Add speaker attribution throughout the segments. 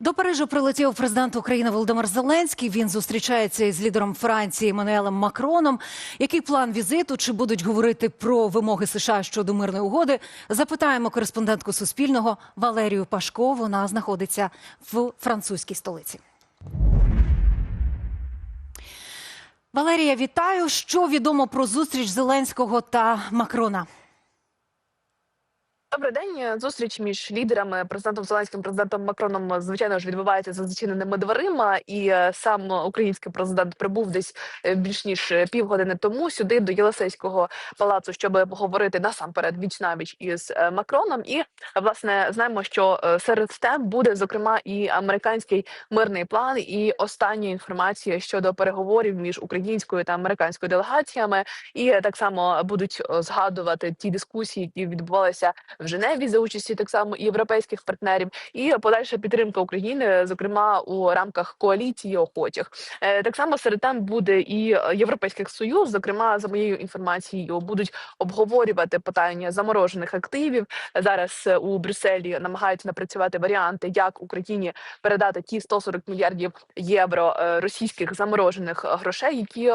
Speaker 1: До Парижу прилетів президент України Володимир Зеленський. Він зустрічається із лідером Франції Еммануелем Макроном. Який план візиту? Чи будуть говорити про вимоги США щодо мирної угоди? Запитаємо кореспондентку Суспільного Валерію Пашко. Вона знаходиться в французькій столиці. Валерія, вітаю. Що відомо про зустріч Зеленського та Макрона?
Speaker 2: Добрий день. Зустріч між лідерами президентом Зеленським президентом Макроном звичайно ж відбувається за зачиненими дверима, і е, сам український президент прибув десь е, більш ніж півгодини тому сюди до Єлисейського палацу, щоб поговорити насамперед віч навіч із е, Макроном. І власне знаємо, що е, серед тем буде зокрема і американський мирний план, і остання інформація щодо переговорів між українською та американською делегаціями. І е, так само будуть е, згадувати ті дискусії, які відбувалися в Женеві за участі так само європейських партнерів, і подальша підтримка України, зокрема у рамках коаліції охочих. Е, Так само серед тем буде і е, європейських союз. Зокрема, за моєю інформацією, будуть обговорювати питання заморожених активів. Зараз е, у Брюсселі намагаються напрацювати варіанти, як Україні передати ті 140 мільярдів євро російських заморожених грошей, які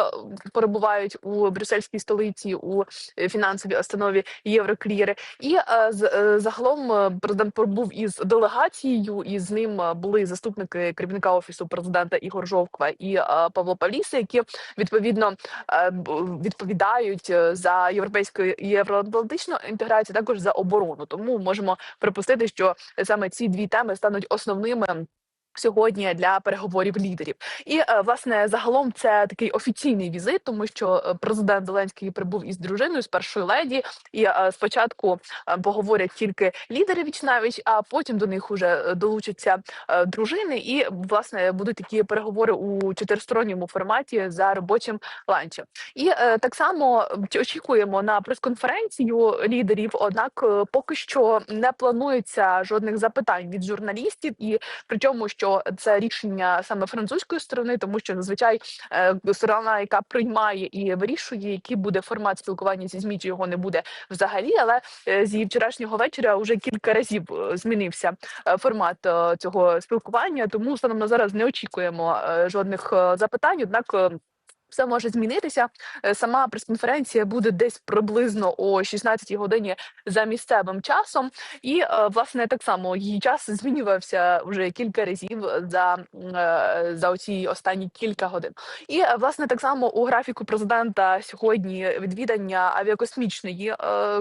Speaker 2: перебувають у брюссельській столиці у фінансовій установі Єврокліри. І з загалом е, президент пробув із делегацією, і з ним е, були заступники керівника офісу президента Ігор Жовква і е, Павло Павліса, які відповідно е, відповідають е, за європейську євроатлантичну інтеграцію, також за оборону. Тому можемо припустити, що саме ці дві теми стануть основними. Сьогодні для переговорів лідерів, і е, власне загалом це такий офіційний візит, тому що е, президент Зеленський прибув із дружиною з першою леді, і е, спочатку поговорять тільки лідери вічнавіч, а потім до них уже долучаться дружини, і власне будуть такі переговори у чотиристоронньому форматі за робочим ланчем. І так само очікуємо на прес-конференцію лідерів. Однак поки що не планується жодних запитань від журналістів, і причому що це рішення саме французької сторони, тому що зазвичай е, сторона, яка приймає і вирішує, який буде формат спілкування зі змі, чи його не буде взагалі. Але е, зі вчорашнього вечора вже кілька разів е, змінився формат цього спілкування. Тому станом на зараз не очікуємо жодних запитань. Однак. Все може змінитися. Е, Сама прес-конференція буде десь приблизно о 16-й годині за місцевим часом, і е, власне так само її час змінювався вже кілька разів за, е, за оці останні кілька годин. І власне так само у графіку президента сьогодні відвідання авіакосмічної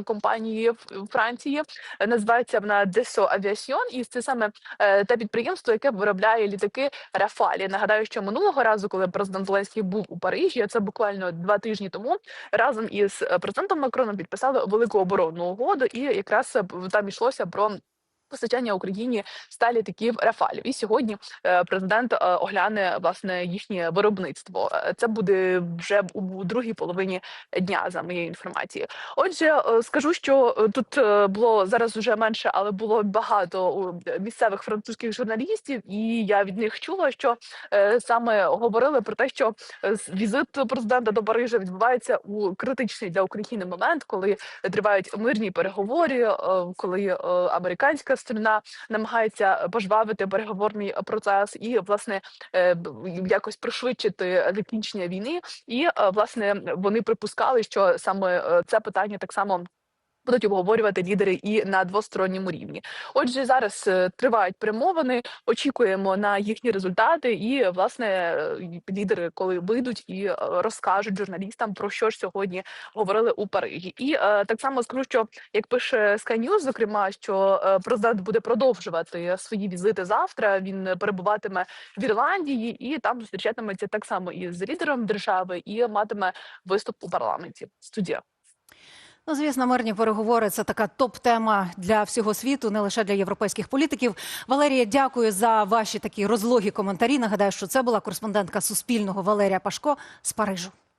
Speaker 2: компанії Франції називається вона Dassault Aviation, і це саме те підприємство, яке виробляє літаки Рафалі. Нагадаю, що минулого разу, коли президент Зеленський був у Парижі, а це буквально два тижні тому, разом із е, президентом Макроном підписали велику оборонну угоду, і якраз е, там йшлося про. Постачання Україні ста літаків Рафалів, і сьогодні е, президент е, огляне власне їхнє виробництво. Е, Це буде вже у другій половині дня, за моєю інформацією. Отже, скажу, що тут було зараз уже менше, але було багато місцевих французьких журналістів, і я від них чула, що саме говорили про те, що візит президента до Парижа відбувається у критичний для України момент, коли тривають мирні переговори, коли американська сторона намагається пожвавити переговорний процес і власне е, якось пришвидшити закінчення війни. І е, власне вони припускали, що саме е, це питання так само. Будуть обговорювати лідери і на двосторонньому рівні. Отже, зараз е, тривають перемовини. Очікуємо на їхні результати, і власне е, лідери, коли вийдуть і е, розкажуть журналістам про що ж сьогодні говорили у Парижі. І е, так само скажу, що як пише Sky News, зокрема, що президент буде продовжувати свої візити завтра. Він перебуватиме в Ірландії і там зустрічатиметься так само і з лідером держави, і матиме виступ у парламенті. Студія.
Speaker 1: Ну, звісно, мирні переговори це така топ-тема для всього світу, не лише для європейських політиків. Валерія, дякую за ваші такі розлогі коментарі. Нагадаю, що це була кореспондентка Суспільного Валерія Пашко з Парижу.